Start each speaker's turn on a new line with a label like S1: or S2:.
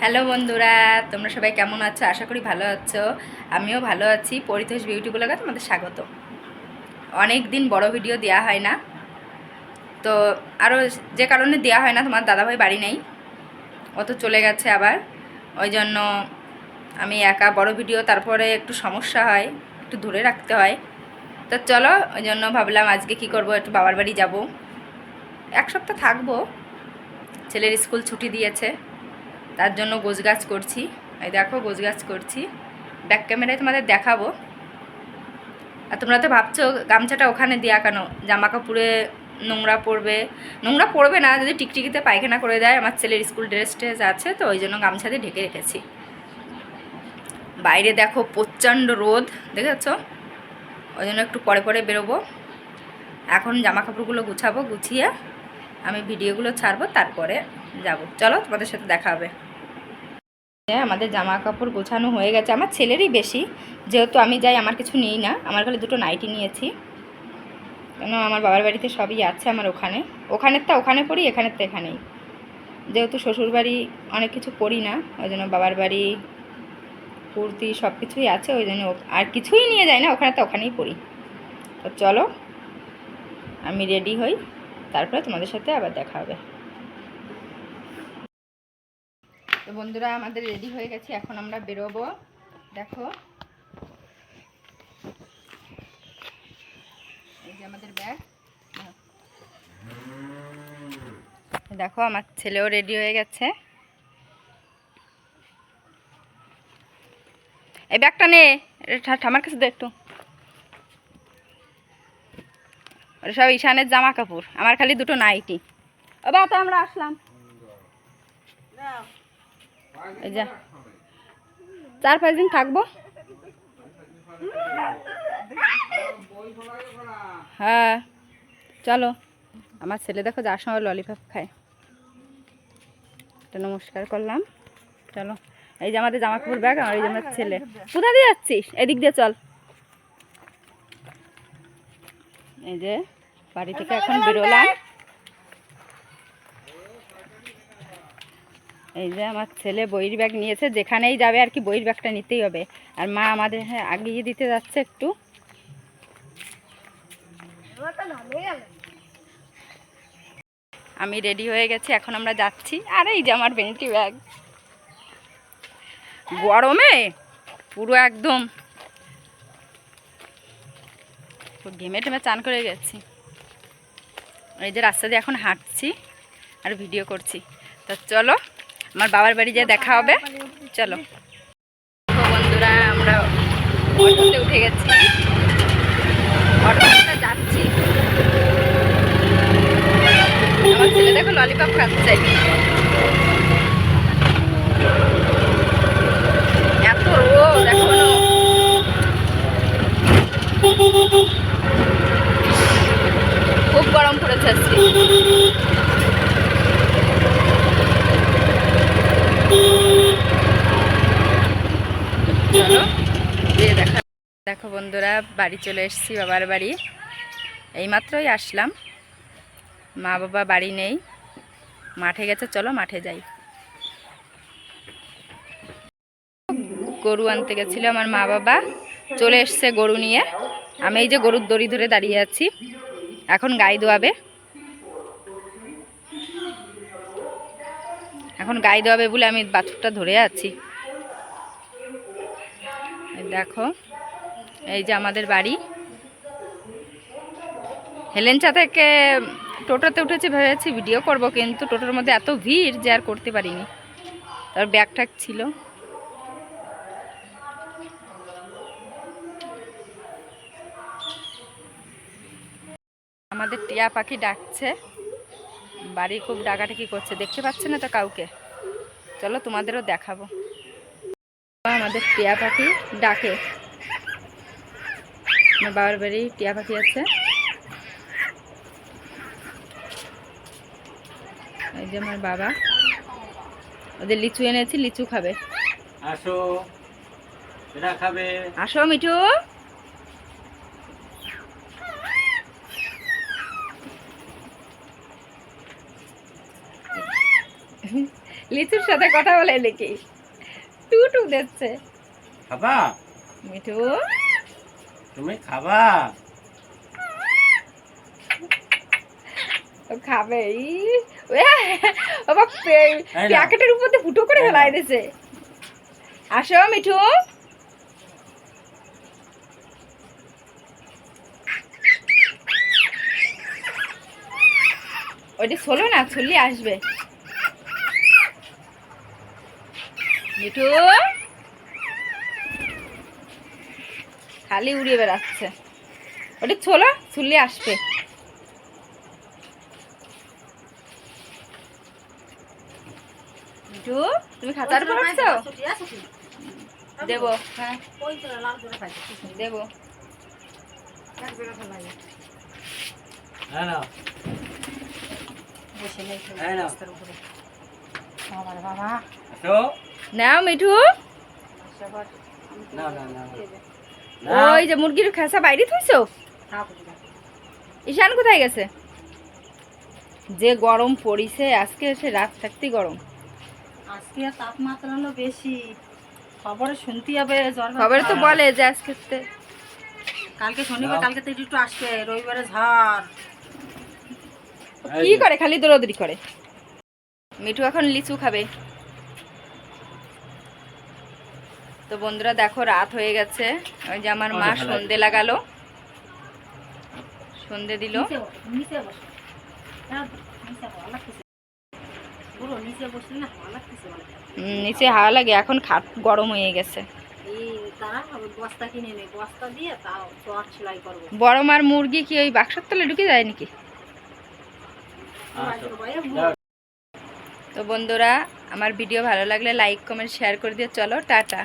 S1: Hello বন্ধুরা, তোমরা সবাই কেমন আছো? আশা করি ভালো আছো। আমিও ভালো আছি। পরিতোষ বিউটি ব্লগে তোমাদের স্বাগত। অনেক দিন বড় ভিডিও দেওয়া হয় না। তো আরও যে কারণে দেওয়া হয় না, তোমার দাদাভাই বাড়ি নেই। ও তো চলে গেছে আবার। ওই জন্য আমি একা বড় ভিডিও, তারপরে একটু সমস্যা হয়, একটু ধরে রাখতে হয়। তো চলো, ওই জন্য ভাবলাম আজকে কি করব, একটু বাবার বাড়ি যাব। এক সপ্তাহ থাকব। ছেলের স্কুল ছুটি দিয়েছে। তার জন্য গোছগাছ করছি। এই দেখো গোছগাছ করছি। ব্যাক ক্যামেরায় তোমাদের দেখাবো। আর তোমরা তো ভাবছ, গামছাটা ওখানে দেওয়া কেন? জামা কাপড়ে নোংরা পড়বে। নোংরা পড়বে না, যদি টিকটিকিতে পায়খানা করে দেয়। আমার ছেলের স্কুল ড্রেস ট্রেস আছে, তো ওই জন্য গামছা দিয়ে ঢেকে রেখেছি। বাইরে দেখো প্রচণ্ড রোদ, দেখেছ? ওই জন্য একটু পরে পরে বেরোবো। এখন জামা কাপড়গুলো গুছাবো, গুছিয়ে আমি ভিডিওগুলো ছাড়বো, তারপরে যাব। চলো তোমাদের সাথে দেখা হবে। আমাদের জামা কাপড় গোছানো হয়ে গেছে। আমার ছেলেরই বেশি, যেহেতু আমি যাই, আমার কিছু নেই না। আমার খালি দুটো নাইটি নিয়েছি। কেন, আমার বাবার বাড়িতে সবই আছে আমার ওখানে। ওখানের তা ওখানে পড়ি এখানের তো এখানেই। যেহেতু শ্বশুরবাড়ি অনেক কিছু পড়ি না, ওই জন্য বাবার বাড়ি, কুর্তি সব কিছুই আছে, ওই জন্য আর কিছুই নিয়ে যাই না ওখানে তো ওখানেই পড়ি তো চলো, আমি রেডি হই, তারপরে তোমাদের সাথে আবার দেখা হবে। তো বন্ধুরা, আমাদের রেডি হয়ে গেছে, এখন আমরা বেরোবো। দেখো। এই যে আমাদের ব্যাগ দেখো, আমার ছেলেও রেডি হয়ে গেছে। এই ব্যাগটা নে। ঠামার কাছে দে একটু। সব ঈশানের জামা কাপড় আমার খালি দুটো নাইটি ও বা তো আমরা আসলাম। এই যা। চার পাঁচ দিন থাকব। হ্যাঁ চলো। আমার ছেলে দেখো যার সময় ললিপপ খায়। তো নমস্কার করলাম। চলো। এই যে আমাদের জামা কাপড় ব্যাগ আর এই যে আমার ছেলে। কোথা দিয়ে যাচ্ছিস? এদিক দিয়ে চল। এই যে বাড়ি থেকে এখন বেরোলাম। এই যে আমার ছেলে বইয়ের ব্যাগ নিয়েছে, যেখানেই যাবে আর কি বইয়ের ব্যাগটা নিতেই হবে। আর মা আমাদের হ্যাঁ আগিয়ে দিতে যাচ্ছে একটু। আমি রেডি হয়ে গেছি, এখন আমরা যাচ্ছি। আর এই যে আমার ভেনিটি ব্যাগ। গরমে পুরো একদম ঘেমে টেমে চান করে গেছি। এই যে রাস্তা দিয়ে এখন হাঁটছি আর ভিডিও করছি। তো চলো আমার বাবার বাড়ি যেয়ে দেখা হবে। চলো। বন্ধুরা, আমরা উঠে গেছি। যাচ্ছি। আমার ছেলে দেখো ললিপপ খাচ্ছে এত রোদ এখনও খুব গরম পড়েছে আজকে দেখা দেখো বন্ধুরা, বাড়ি চলে এসেছি, বাবার বাড়ি। এইমাত্রই আসলাম। মা বাবা বাড়ি নেই। মাঠে গেছে, চলো মাঠে যাই। গরু আনতে গেছিল আমার মা বাবা। চলে এসছে গরু নিয়ে। আমি এই যে গরুর দড়ি ধরে দাঁড়িয়ে আছি। এখন গাই দোয়াবে। এখন গাই দোয়াবে বলে আমি বাছুরটা ধরে আছি। দেখো, এই যে আমাদের বাড়ি। হেলেঞ্চা থেকে টোটোতে উঠেছি, ভেবেছি ভিডিও করব, কিন্তু টোটোর মধ্যে এত ভিড় যে আর করতে পারিনি। তার ব্যাগ ট্যাগ ছিল। আমাদের টিয়া পাখি ডাকছে। বাড়ি খুব ডাকাটাকি করছে। দেখতে পাচ্ছে না তো কাউকে? চলো তোমাদেরও দেখাবো। আমাদের টিয়া পাখি ডাকে। আমার বাবার বাড়ি টিয়া পাখি আছে। এই যে আমার বাবা। ওদের লিচু এনেছি লিচু খাবে।
S2: আসো। এরা খাবে।
S1: আসো মিঠু। লিচুর সাথে কথা বলে নাকি? টু টু দিচ্ছে
S2: খাবা?
S1: মিঠু?
S2: তুমি খাবা?
S1: খাবে বাবা প্যাকেটের উপর দিয়ে ফুটো করে ফেলাই। দিয়েছে। আসো মিঠু। ওইটা ছোলো না ছুললি আসবে। মিঠু। খালি উড়িয়ে বেড়াচ্ছে। ওটা ছোলো ছুললি আসবে। মিঠু তুমি খাতার উঠছো দেবো হ্যাঁ। দেবো।
S2: হ্যাঁ নাও। হ্যাঁ নাও। আসো
S1: নাও মিঠু।
S2: না না না না
S1: ওই যে মুরগির খাসা বাইরে থইছো? ঈশান কোথায় গেছে? যে গরম পড়িছে আজকে এসে রাত থাকতেই গরম।
S3: আজকে তাপমাত্রা হলো বেশি। খবরে শুনতে হবে জ্বর
S1: খবরে তো বলে যে আজকে
S3: কালকে শনিবার কালকে তো একটু আসবে রবিবারে ঝড়।
S1: কি করে? খালি দৌড়াদৌড়ি করে। মিঠু এখন লিচু খাবে। তো বন্ধুরা দেখো রাত হয়ে গেছে। ওই যে আমার মা সন্ধে লাগালো। সন্ধে দিল।
S3: নিচে
S1: হাওয়া লাগে এখন খাট গরম হয়ে গেছে।
S3: এই তারা ওই বস্তা কিনে নেই বস্তা দিয়ে তাও চট সেলাই করব।
S1: বড় মার মুরগি কি ওই বাক্সর তলে ঢুকে যায় নাকি?
S2: যাও।
S1: তো বন্ধুরা আমার ভিডিও ভালো লাগলে লাইক কমেন্ট শেয়ার করে দিয়ে চলো টাটা।